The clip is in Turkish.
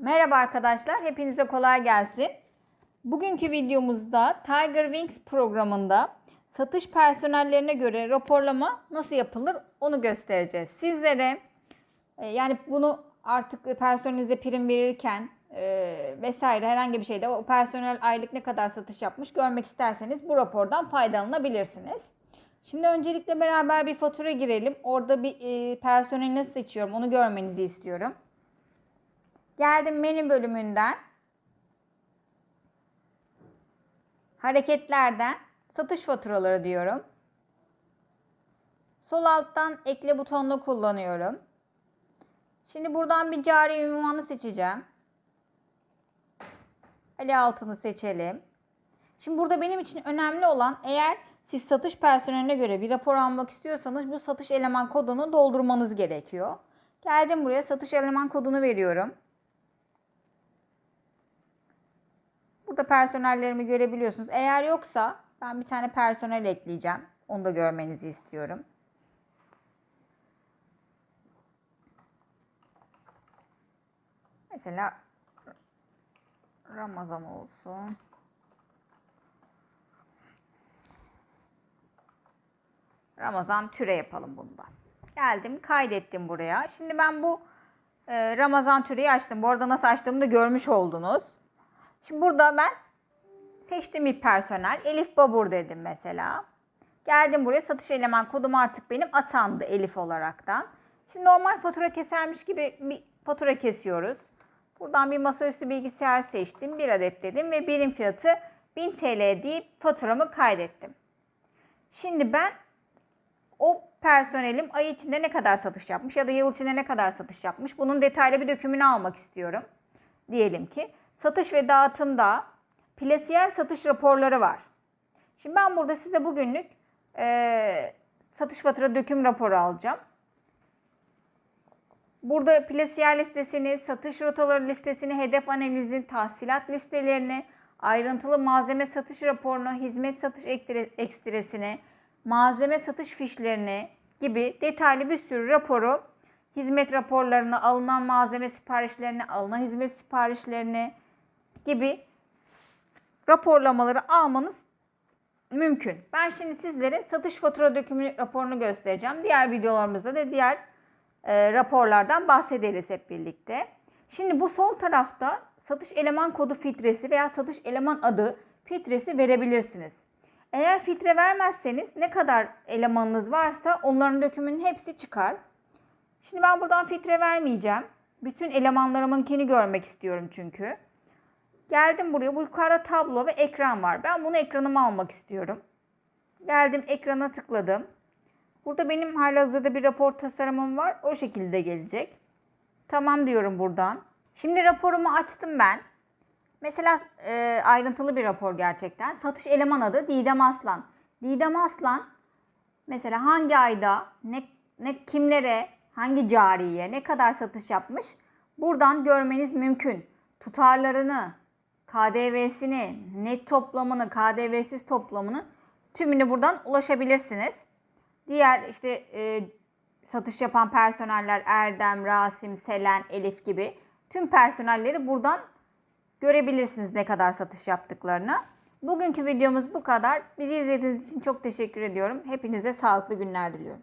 Merhaba arkadaşlar, hepinize kolay gelsin. Bugünkü videomuzda Tiger Wings programında satış personellerine göre raporlama nasıl yapılır onu göstereceğiz. Sizlere e, yani bunu artık personelinize prim verirken e, vesaire herhangi bir şeyde o personel aylık ne kadar satış yapmış görmek isterseniz bu rapordan faydalanabilirsiniz. Şimdi öncelikle beraber bir fatura girelim. Orada bir e, personeli nasıl seçiyorum onu görmenizi istiyorum. Geldim menü bölümünden. Hareketlerden satış faturaları diyorum. Sol alttan ekle butonunu kullanıyorum. Şimdi buradan bir cari ünvanı seçeceğim. Ali altını seçelim. Şimdi burada benim için önemli olan eğer siz satış personeline göre bir rapor almak istiyorsanız bu satış eleman kodunu doldurmanız gerekiyor. Geldim buraya satış eleman kodunu veriyorum. Burada personellerimi görebiliyorsunuz. Eğer yoksa ben bir tane personel ekleyeceğim. Onu da görmenizi istiyorum. Mesela Ramazan olsun. Ramazan türe yapalım bunda. Geldim kaydettim buraya. Şimdi ben bu e, Ramazan türeyi açtım. Bu arada nasıl açtığımı da görmüş oldunuz. Şimdi burada ben seçtim bir personel. Elif Babur dedim mesela. Geldim buraya satış eleman kodum artık benim atandı Elif olaraktan. Şimdi normal fatura kesermiş gibi bir fatura kesiyoruz. Buradan bir masaüstü bilgisayar seçtim. Bir adet dedim ve birim fiyatı 1000 TL deyip faturamı kaydettim. Şimdi ben o personelim ay içinde ne kadar satış yapmış ya da yıl içinde ne kadar satış yapmış bunun detaylı bir dökümünü almak istiyorum. Diyelim ki satış ve dağıtımda plasiyer satış raporları var. Şimdi ben burada size bugünlük e, satış fatura döküm raporu alacağım. Burada plasiyer listesini, satış rotaları listesini, hedef analizin, tahsilat listelerini, ayrıntılı malzeme satış raporunu, hizmet satış ekstresini, malzeme satış fişlerini gibi detaylı bir sürü raporu, hizmet raporlarını, alınan malzeme siparişlerini, alınan hizmet siparişlerini gibi raporlamaları almanız mümkün. Ben şimdi sizlere satış fatura dökümü raporunu göstereceğim. Diğer videolarımızda da diğer e, raporlardan bahsederiz hep birlikte. Şimdi bu sol tarafta satış eleman kodu filtresi veya satış eleman adı filtresi verebilirsiniz. Eğer filtre vermezseniz ne kadar elemanınız varsa onların dökümünün hepsi çıkar. Şimdi ben buradan filtre vermeyeceğim. Bütün elemanlarımınkini görmek istiyorum çünkü. Geldim buraya. Bu yukarıda tablo ve ekran var. Ben bunu ekranıma almak istiyorum. Geldim ekrana tıkladım. Burada benim halihazırda bir rapor tasarımım var. O şekilde gelecek. Tamam diyorum buradan. Şimdi raporumu açtım ben. Mesela e, ayrıntılı bir rapor gerçekten. Satış eleman adı Didem Aslan. Didem Aslan mesela hangi ayda ne, ne kimlere, hangi cariye, ne kadar satış yapmış buradan görmeniz mümkün. Tutarlarını, KDV'sini, net toplamını, KDV'siz toplamını tümünü buradan ulaşabilirsiniz. Diğer işte e, satış yapan personeller Erdem, Rasim, Selen, Elif gibi tüm personelleri buradan görebilirsiniz ne kadar satış yaptıklarını. Bugünkü videomuz bu kadar. Bizi izlediğiniz için çok teşekkür ediyorum. Hepinize sağlıklı günler diliyorum.